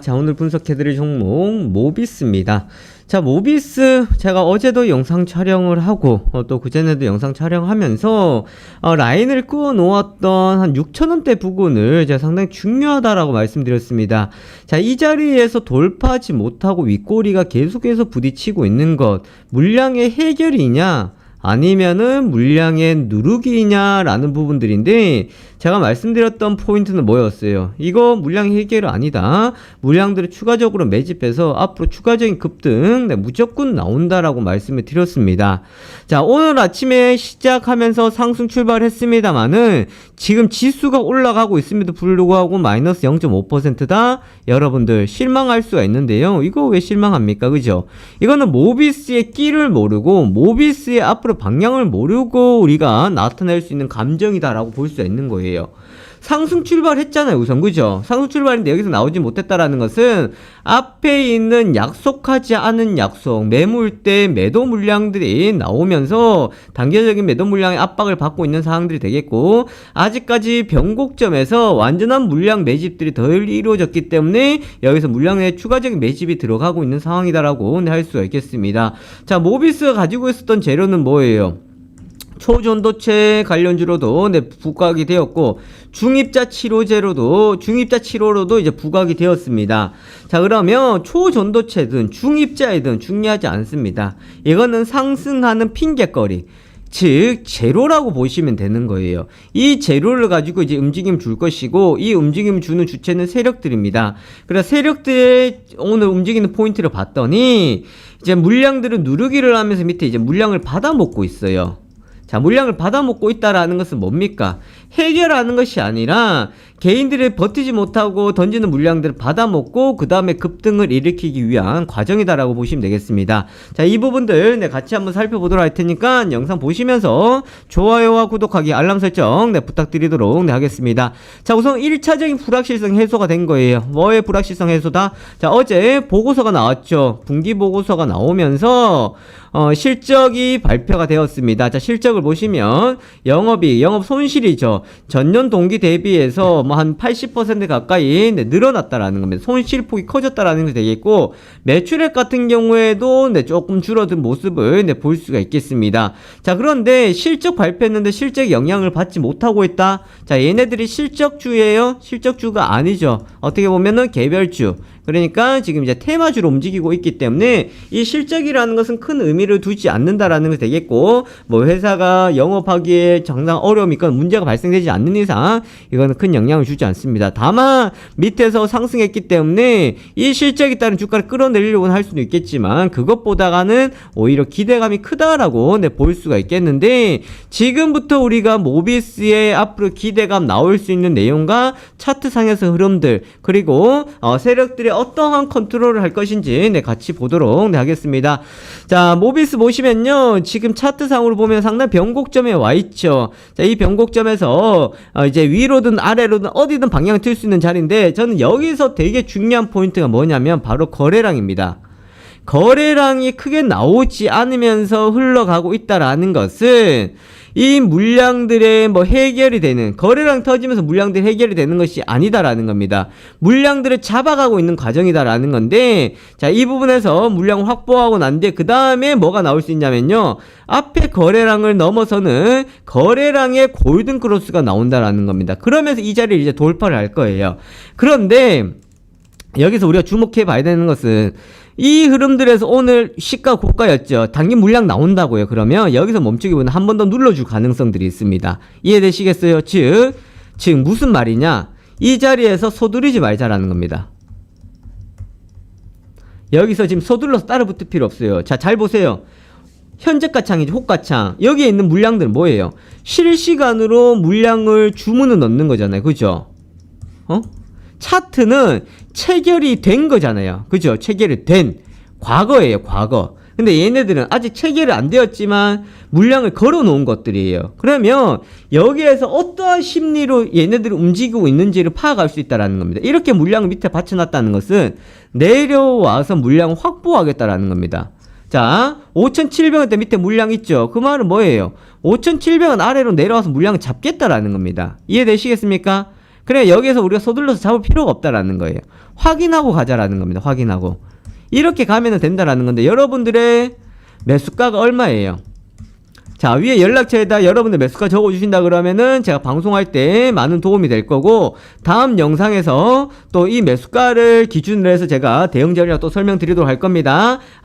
자, 오늘 분석해드릴 종목 모비스입니다. 자, 모비스 제가 어제도 영상 촬영을 하고 어, 또 그전에도 영상 촬영하면서 어, 라인을 끄어 놓았던 한 6천원대 부분을 제가 상당히 중요하다라고 말씀드렸습니다. 자, 이 자리에서 돌파하지 못하고 윗꼬리가 계속해서 부딪히고 있는 것 물량의 해결이냐 아니면은 물량의 누르기냐라는 부분들인데 제가 말씀드렸던 포인트는 뭐였어요? 이거 물량 해결 아니다. 물량들을 추가적으로 매집해서 앞으로 추가적인 급등 네, 무조건 나온다라고 말씀을 드렸습니다. 자 오늘 아침에 시작하면서 상승 출발했습니다만은 지금 지수가 올라가고 있음에도 불구하고 마이너스 0.5%다. 여러분들 실망할 수가 있는데요. 이거 왜 실망합니까? 그죠? 이거는 모비스의 끼를 모르고 모비스의 앞으로 방향을 모르고 우리가 나타낼 수 있는 감정이다라고 볼 수 있는 거예요. 상승 출발했잖아요, 우선 그죠? 상승 출발인데 여기서 나오지 못했다라는 것은 앞에 있는 약속하지 않은 약속, 매물대 매도 물량들이 나오면서 단계적인 매도 물량의 압박을 받고 있는 상황들이 되겠고 아직까지 변곡점에서 완전한 물량 매집들이 덜 이루어졌기 때문에 여기서 물량의 추가적인 매집이 들어가고 있는 상황이다라고 할 수가 있겠습니다. 자, 모비스가 가지고 있었던 재료는 뭐예요? 초전도체 관련주로도 네, 부각이 되었고 중입자 치료제로도 중입자 치료로도 이제 부각이 되었습니다. 자 그러면 초전도체든 중입자이든 중요하지 않습니다. 이거는 상승하는 핑계거리. 즉 제로라고 보시면 되는 거예요. 이 제로를 가지고 이제 움직임 줄 것이고 이 움직임 주는 주체는 세력들입니다. 그래서 세력들의 오늘 움직이는 포인트를 봤더니 이제 물량들을 누르기를 하면서 밑에 이제 물량을 받아 먹고 있어요. 자, 물량을 받아먹고 있다라는 것은 뭡니까? 해결하는 것이 아니라 개인들이 버티지 못하고 던지는 물량들을 받아먹고 그 다음에 급등을 일으키기 위한 과정이다라고 보시면 되겠습니다. 자, 이 부분들 네, 같이 한번 살펴보도록 할 테니까 영상 보시면서 좋아요와 구독하기, 알람 설정 네, 부탁드리도록 네, 하겠습니다. 자, 우선 1차적인 불확실성 해소가 된 거예요. 뭐의 불확실성 해소다? 자, 어제 보고서가 나왔죠. 분기 보고서가 나오면서 어, 실적이 발표가 되었습니다. 자, 실적을 보시면 영업이 영업 손실이죠. 전년 동기 대비해서 뭐 한 80% 가까이 네, 늘어났다라는 겁니다. 손실폭이 커졌다라는 게 되겠고 매출액 같은 경우에도 네, 조금 줄어든 모습을 네, 볼 수가 있겠습니다. 자, 그런데 실적 발표했는데 실적 영향을 받지 못하고 있다. 자, 얘네들이 실적주예요? 실적주가 아니죠. 어떻게 보면은 개별주. 그러니까 지금 이제 테마주로 움직이고 있기 때문에 이 실적이라는 것은 큰 의미를 두지 않는다라는 것이 되겠고 뭐 회사가 영업하기에 정상 어려움이 있건 문제가 발생되지 않는 이상 이거는 큰 영향을 주지 않습니다. 다만 밑에서 상승했기 때문에 이 실적에 따른 주가를 끌어내리려고 할 수도 있겠지만 그것보다가는 오히려 기대감이 크다라고 네, 볼 수가 있겠는데 지금부터 우리가 모비스의 앞으로 기대감 나올 수 있는 내용과 차트상에서 흐름들 그리고 어, 세력들의 어떠한 컨트롤을 할 것인지 네, 같이 보도록 네, 하겠습니다. 자, 모비스 보시면요. 지금 차트상으로 보면 상당히 변곡점에 와 있죠. 자, 이 변곡점에서 어, 이제 위로든 아래로든 어디든 방향을 틀 수 있는 자리인데 저는 여기서 되게 중요한 포인트가 뭐냐면 바로 거래량입니다. 거래량이 크게 나오지 않으면서 흘러가고 있다라는 것은 이 물량들의 뭐 해결이 되는 거래량 터지면서 물량들 해결이 되는 것이 아니다라는 겁니다. 물량들을 잡아가고 있는 과정이다라는 건데 자 이 부분에서 물량 확보하고 난 뒤에 그 다음에 뭐가 나올 수 있냐면요 앞에 거래량을 넘어서는 거래량의 골든 크로스가 나온다라는 겁니다. 그러면서 이 자리를 이제 돌파를 할 거예요. 그런데 여기서 우리가 주목해 봐야 되는 것은 이 흐름들에서 오늘 시가 고가였죠. 단기 물량 나온다고요. 그러면 여기서 멈추기보다는 한번 더 눌러줄 가능성들이 있습니다. 이해되시겠어요? 즉, 즉 무슨 말이냐? 이 자리에서 서두르지 말자라는 겁니다. 여기서 지금 서둘러서 따라 붙을 필요 없어요. 자, 잘 보세요. 현재가창이죠. 호가창. 여기에 있는 물량들은 뭐예요? 실시간으로 물량을 주문을 넣는 거잖아요. 그죠? 어? 차트는 체결이 된 거잖아요. 그죠? 체결이 된 과거예요, 과거. 근데 얘네들은 아직 체결이 안 되었지만 물량을 걸어 놓은 것들이에요. 그러면 여기에서 어떠한 심리로 얘네들이 움직이고 있는지를 파악할 수 있다라는 겁니다. 이렇게 물량을 밑에 받쳐 놨다는 것은 내려와서 물량을 확보하겠다라는 겁니다. 자, 5,700원대 밑에 물량 있죠? 그 말은 뭐예요? 5,700원 아래로 내려와서 물량을 잡겠다라는 겁니다. 이해되시겠습니까? 그래 여기에서 우리가 서둘러서 잡을 필요가 없다라는 거예요. 확인하고 가자라는 겁니다. 확인하고 이렇게 가면 된다라는 건데 여러분들의 매수가가 얼마예요? 자 위에 연락처에다 여러분들 매수가 적어주신다 그러면은 제가 방송할 때 많은 도움이 될 거고 다음 영상에서 또 이 매수가를 기준으로 해서 제가 대응 전략 또 설명드리도록 할 겁니다.